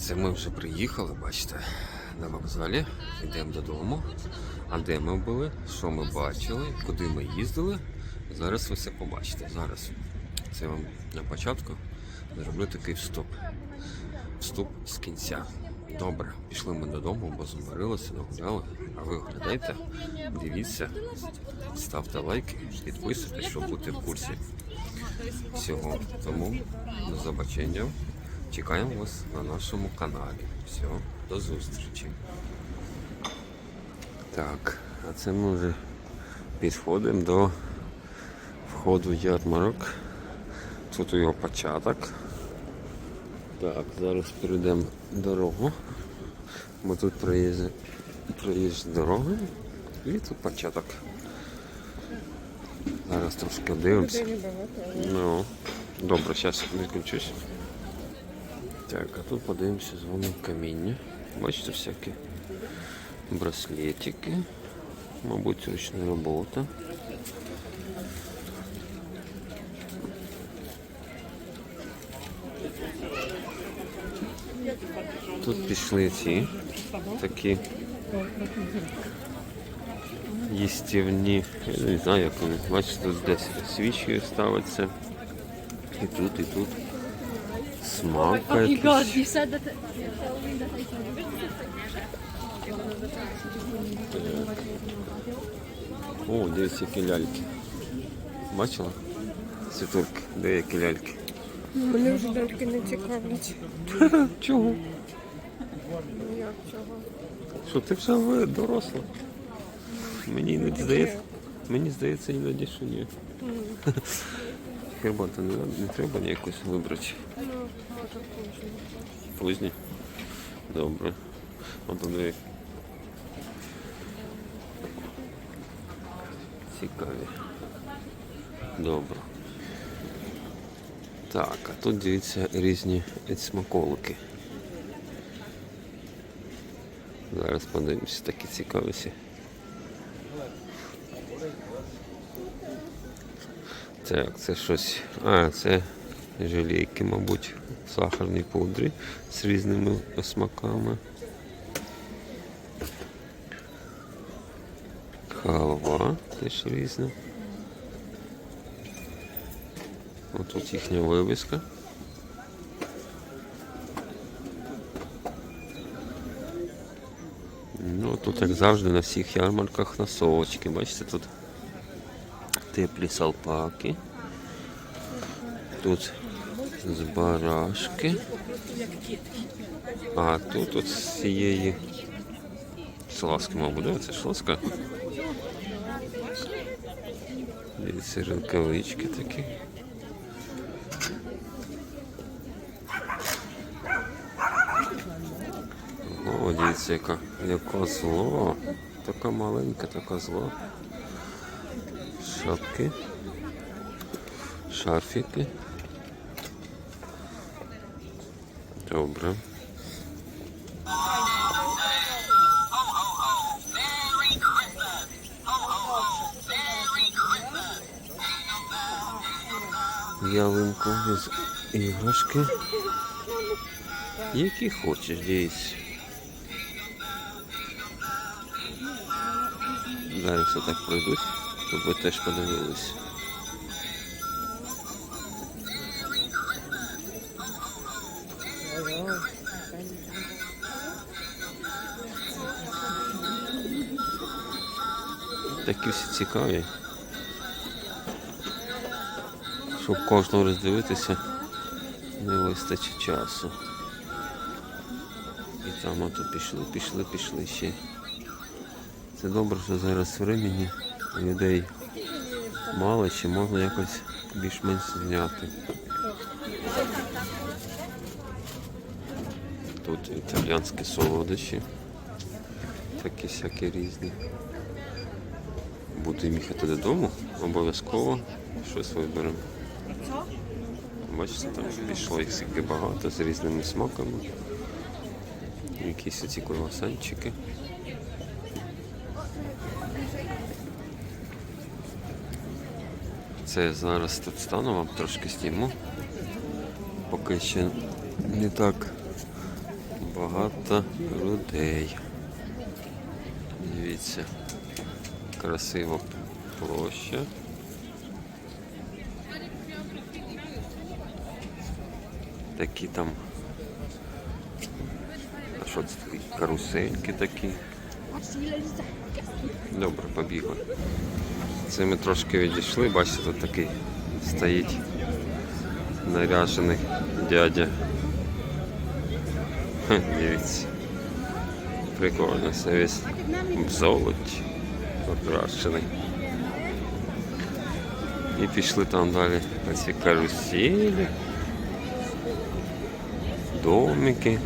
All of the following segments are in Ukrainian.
Це ми вже приїхали, бачите, на вокзалі. Йдемо додому. А де ми були, що ми бачили, куди ми їздили. Зараз ви все побачите. Зараз це вам на початку зроблю такий вступ. Вступ з кінця. Добре, пішли ми додому, бо заморилися, нагуляли. А ви оглядайте, дивіться, ставте лайки, підписуйтесь, щоб бути в курсі всього. Тому до побачення. Чекаємо вас на нашому каналі. Все, до зустрічі. Так, а це ми вже підходимо до входу в ярмарок. Тут його початок. Так, зараз перейдемо дорогу. Ми тут проїжджаємо дорогу і тут початок. Зараз трошки дивимося. Ну, добре, зараз відключусь. Так, а тут подивимося з вами каміння. Бачите, всякі браслетики. Мабуть, ручна робота. Тут пішли ці такі їстівні, я не знаю, як вони. Бачите, тут десь свічки ставиться. І тут, і тут. Смак Oh якийсь. О, дивись, які ляльки. Бачила? Світульки, де які ляльки. Мене вже ляльки не цікавлять. Чого? Як чого? Що ти вже доросла? Мені іноді здається. Мені здається іноді, що ні. Хербата не, не треба якось вибрати. Ну, може позже. Пізні. Добре. От вони цікаві. Добре. Так, а тут дивіться різні смаколики. Зараз подивимося, такі цікаві. Так, це щось. А, це желейки, мабуть, в сахарній пудрі з різними смаками. Халва теж різна. Ось тут їхня вивіска. Ну, тут, як завжди, на всіх ярмарках носочки. Бачите, тут теплі салпаки. Тут з барашки. А тут от з цієї сласки, мабуть, да? це ж ласка. Дивіться, рукавички такі. О, дивіться, яка, яка зло. Така маленька, така зло. Шапки. Шарфики. Добре. Ялинку з іграшки. Які хочеш, дивись. Зараз отак пройдуть, щоб ви теж подивились. Такі всі цікаві. Щоб кожного роздивитися, не вистачить часу. І там ото пішли, пішли, пішли ще. Це добре, що зараз времени людей мало, чи можна якось більш-менш зняти. Тут італіянські солодощі. Такі всякі різні. Будемо їхати додому, обов'язково щось виберемо. Бачите, там пішло їх скільки багато з різними смаками. Якісь оці круасанчики. Це я зараз тут стану, вам трошки зніму. Поки ще не так багато людей. Дивіться, красива площа. Такі там. А що це такі? Карусельки такі. Добре, побігли. Це ми трошки відійшли, бачите, тут такий стоїть наряжений дядя. Хе, Дивіться. Прикольно, це весь золоті окрашений. І пішли там далі на ці каруселі, домики.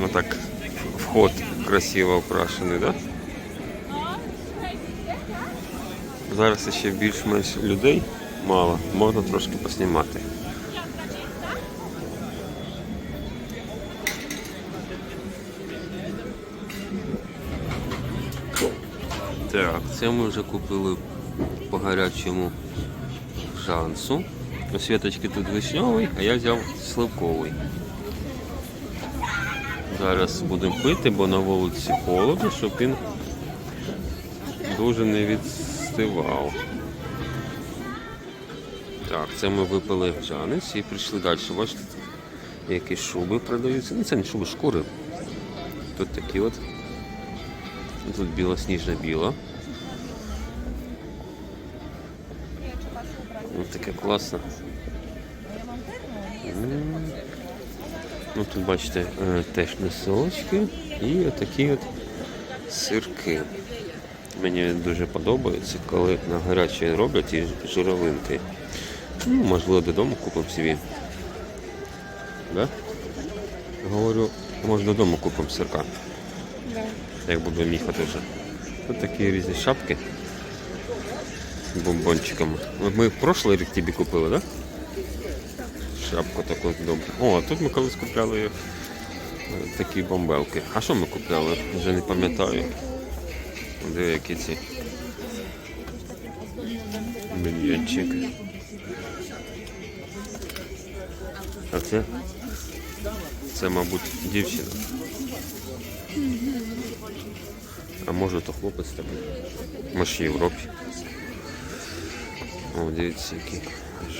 Ну так, вход красиво окрашений, да? Зараз ще більш-менш людей мало, можна трошки поснімати. Так, це ми вже купили по гарячому шансу. У Світочки тут вишньовий, а я взяв сливковий. Зараз будемо пити, бо на вулиці холодно, щоб він дуже не відстивав. Так, це ми випили жанець і прийшли далі. Бачите, які шуби продаються. Ну це не шуби, шкури. Тут такі от. Тут білосніжно-біла. Ну, таке класно. Ну, тут бачите, е, теж носочки і отакі от сирки. Мені дуже подобається, коли на гарячі роблять і журавинки. Ну, можливо, додому купимо собі. Да? Говорю, може додому купимо сирка, Да. як буду їхати вже. Тут такі різні шапки з бомбончиками. Ми в прошлий рік тобі купили, так? Да? Шапку таку добру. О, а тут ми колись купляли е, такі бомбелки. А що ми купляли? Вже не пам'ятаю. Де які ці мільйончики. А це? Це, мабуть, дівчина. А може то хлопець тебе? Ми ж в Європі. О, дивіться, які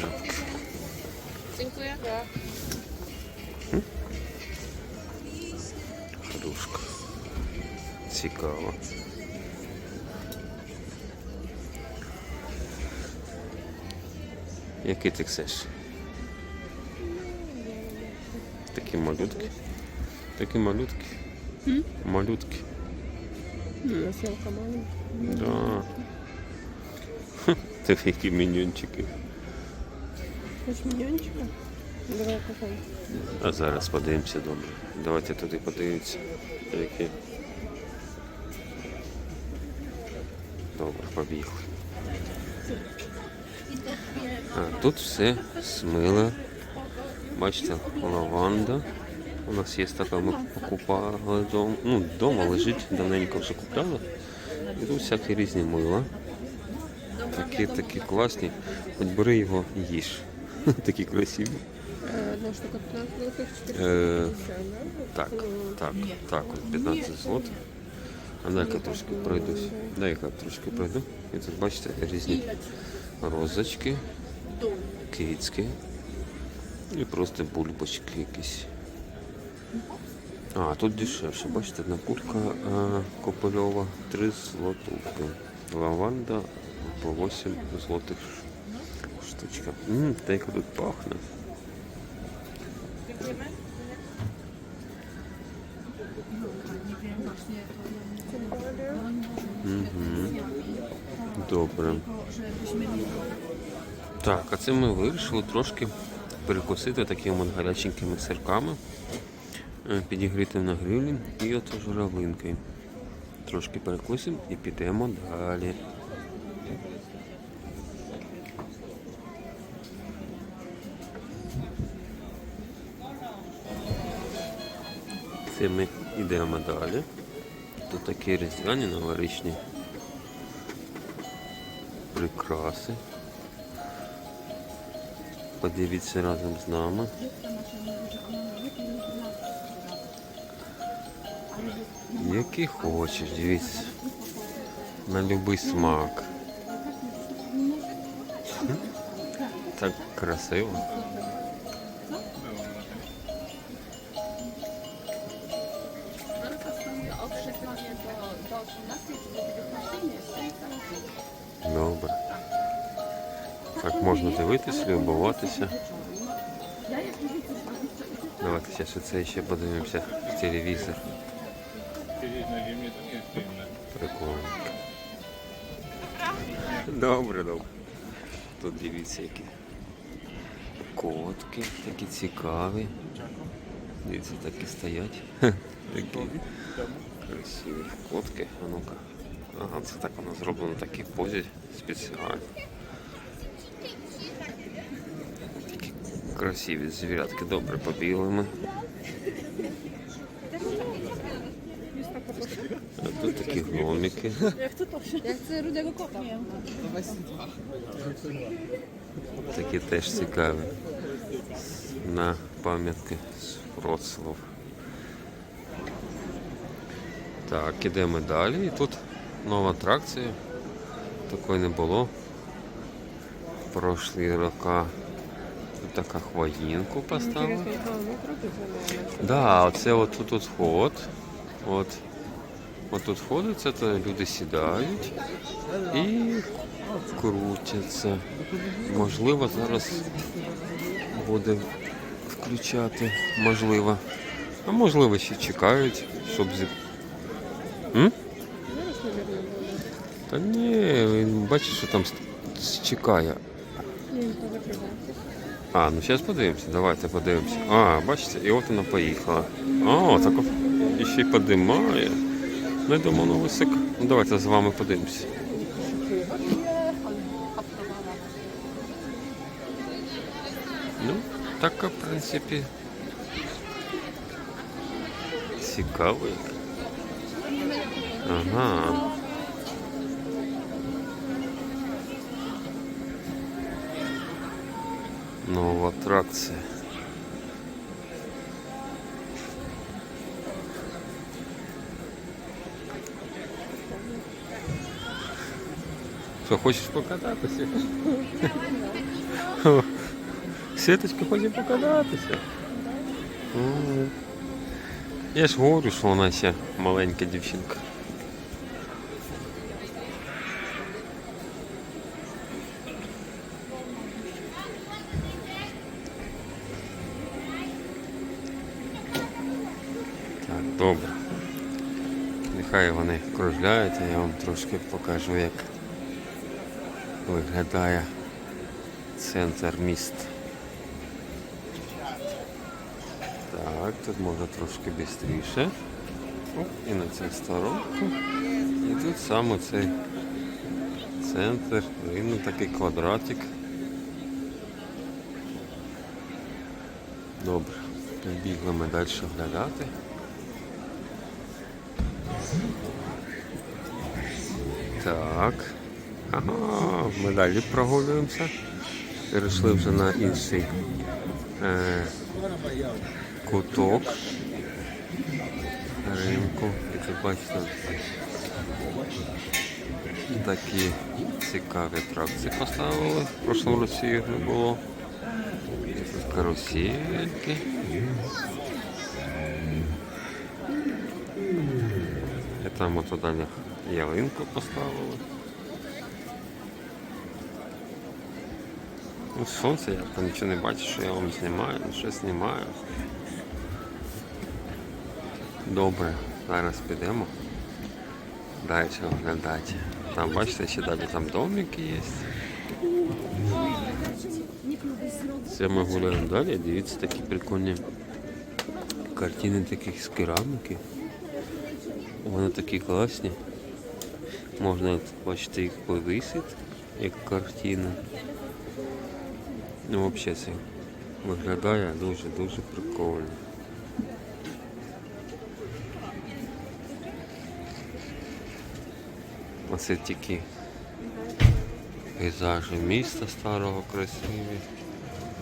жабки. Dziękuję. Кружка. Цікаво. Який ти chcеш? Такі малютки. Такі малютки. Малютки. Ну, съемка. Да. Ха, Це які міньончики. Хочешь миньончика? Давай какой. А зараз подивимося добре. Давайте туди подивимося. Які. Добре, побігли. А, тут все смило. Бачите, лаванда. У нас є така, ми покупали дом. Ну, вдома лежить, давненько вже купляли. І тут всякі різні мила. Такі такі класні. Хоч бери його і їж. Такі красиві. Одна штука 15 злотых, 4 Е, 50, да? Так, так, так, от 15 злотих. А дай-ка трошки пройдусь. Дай-ка трошки пройду. І тут бачите різні розочки, кицьки і просто бульбочки якісь. А, тут дешевше. Бачите, одна кулька а, Копольова 3 злотовки. Лаванда по 8 злотих штучка. Ммм, та яка тут пахне. Добре. Так, а це ми вирішили трошки перекусити такими гаряченькими сирками, е, підігріти на грилі і от журавлинки. Трошки перекусимо і підемо далі. Це ми йдемо далі. Тут такі різдвяні новорічні прикраси. Подивіться разом з нами. Який хочеш, дивіться. На будь-який смак. Так красиво. Добре. Так можна дивитися, любуватися. Давайте зараз оце ще подивимося в телевізор. Прикольно. Добре, добре. Тут дивіться, які котки такі цікаві. Дивіться, такі стоять. Такі красиві котки. А ну-ка. Ага, це так воно зроблено в такій позі спеціально. Такі красиві звірятки, добре побілими. А тут такі гномики. Jak chcę rudego kota. Такі теж цікаві. На пам'ятки з Вроцлав. Так, ідемо далі. І тут нова атракція. Такої не було. Прошлі роки. Тут така хвоїнку поставили. Да, оце от тут от вход. От. От тут входить, то люди сідають і крутяться. Можливо, зараз буде включати. Можливо. А можливо, ще чекають, щоб зі. М? Та ні, він бачиш, що там чекає. А, ну зараз подивимося, давайте подивимося. А, бачите, і от вона поїхала. О, так от ще й подимає. Ну, я думаю, ну високо. Ну давайте з вами подивимося. Ну, така, в принципі. Цікаво. як. Ага. Нова атракція. Що, хочеш покататися? О, Сіточка хоче покататися. М. Я ж говорю, що вона ще маленька дівчинка. Добре. Нехай вони кружляють, я вам трошки покажу, як виглядає центр міста. Так, тут можна трошки швидше. І на цю сторонку. І тут саме цей центр, він такий квадратик. Добре, побігли ми далі оглядати. Так. Ага, ми далі прогулюємося. Перейшли вже на інший е, куток ринку. І тут бачите, такі цікаві атракції поставили. В прошлому році їх не було. Тут карусельки. І там от ялинку поставили. Ну, сонце, я там нічого не бачу, що я вам знімаю, ну що знімаю. Добре, зараз підемо. Далі оглядати. Там бачите, ще далі там домики є. Це ми гуляємо далі, дивіться такі прикольні картини таких з кераміки. Вони такі класні. Можна бачите їх повісити, як картини. Ну, взагалі це виглядає дуже-дуже прикольно. Оце тільки пейзажі міста старого красиві.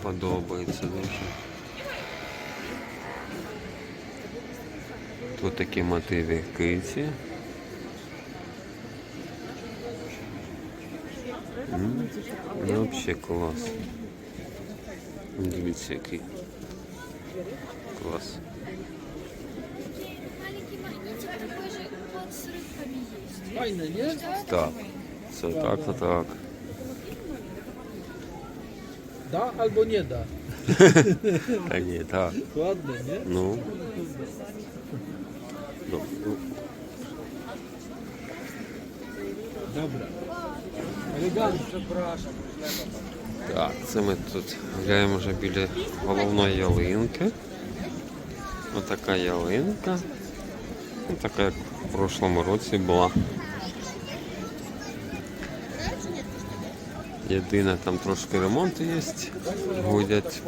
подобається дуже. Тут такі мотиви киті. М, Ну, взагалі клас. Дивіться, який. Клас. Так. Це так, то так. Да або не да? Та ні, так. Ладно, ні? Ну. Ну, ну, Добре. Так, це ми тут гуляємо вже біля головної ялинки. Ось така ялинка. Ну, така, як в прошлому році була. Єдине, там трошки ремонт є, гудять.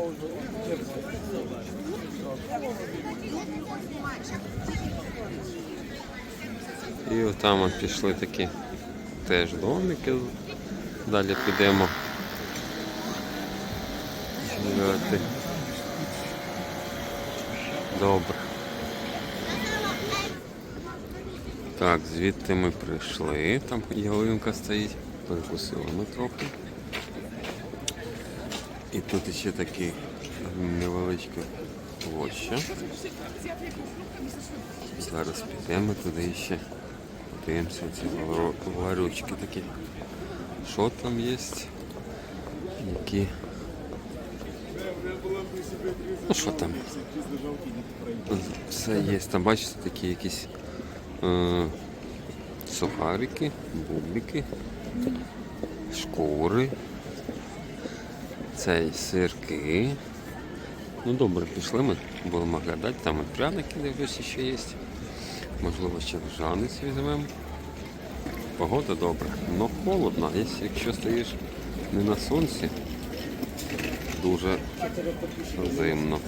І отам от пішли такі теж домики. Далі підемо гуляти. Добре. Так, звідти ми прийшли, там ялинка стоїть, перекусили ми трохи. І тут ще такі невеличка площа. Зараз підемо туди ще. Подивимося ці ларючки такі. Що там є? Які. Ну що там? Все є. Там бачите такі якісь е, сухарики, бублики, шкури, цей сирки. Ну добре, пішли ми, будемо глядати, там і пряники дивлюся ще є. Можливо, ще ржанець візьмемо. Погода добра, але холодно, якщо- стоїш не на сонці, дуже зимно.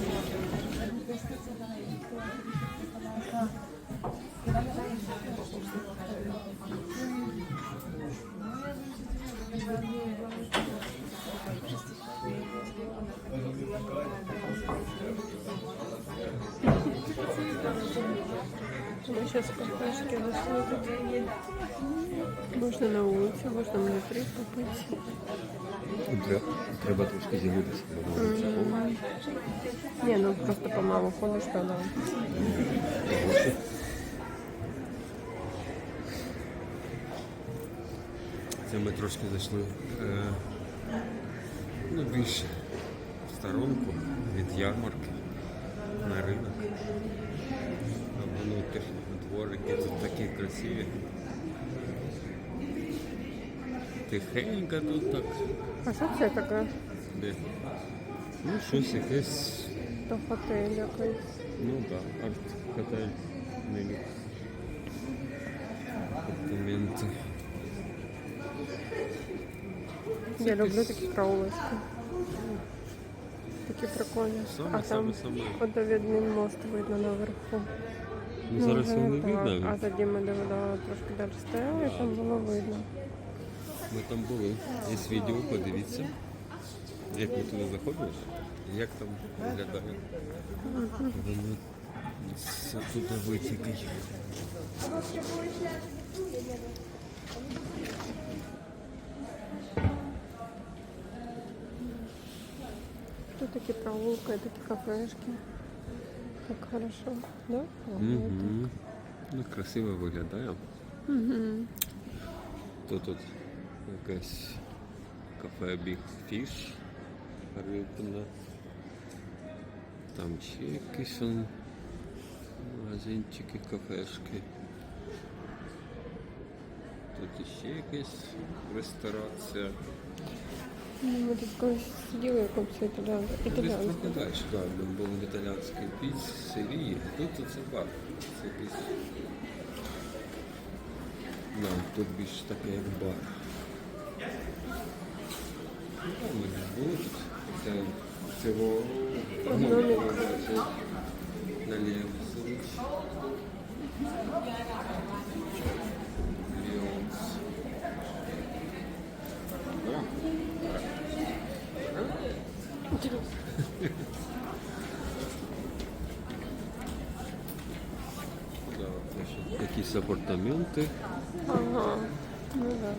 Мы сейчас в кафешке зашли. Можно на улице, можно внутри попить. Треба трошки зігнутися. Не, ну просто помалу ходишь, когда Це ми трошки зайшли е, ну, більше в сторонку від ярмарки на ринок. А внутрі дворики тут такі красиві. Тихенько тут так. А що це таке? Де? Ну, щось якесь, То готель якийсь. ну так, да, арт-хотель не люкс. Апартаменти. Я люблю такі проволочки. Такі прикольні. Саме, а там саме, саме. водовідний мост видно наверху. Ну, зараз його не видно. А тоді ми дивилися трошки далі стояли, і там було видно. Ми там були. Є відео, подивіться. Як ми туди заходили, як там виглядає. Все туди витікає. Тут такі прогулки, такі кафешки. Так хорошо, да? Угу. Ну, красиво виглядає. Угу. Тут тут якесь кафе Big Fish. Рибна. Там ще якісь он магазинчики, кафешки. Тут іще якась ресторація. Ми тут колись сиділи якомусь італіанському. Десь Італіанському. трохи далі, так, був італійський піцерії, тут це бар. Це якийсь. Да, тут більше таке як бар. Ну, ми десь були тут. Це цього Домик. наліво сидить. Да. Да, значить, якісь апартаменти. Ага. Ну да.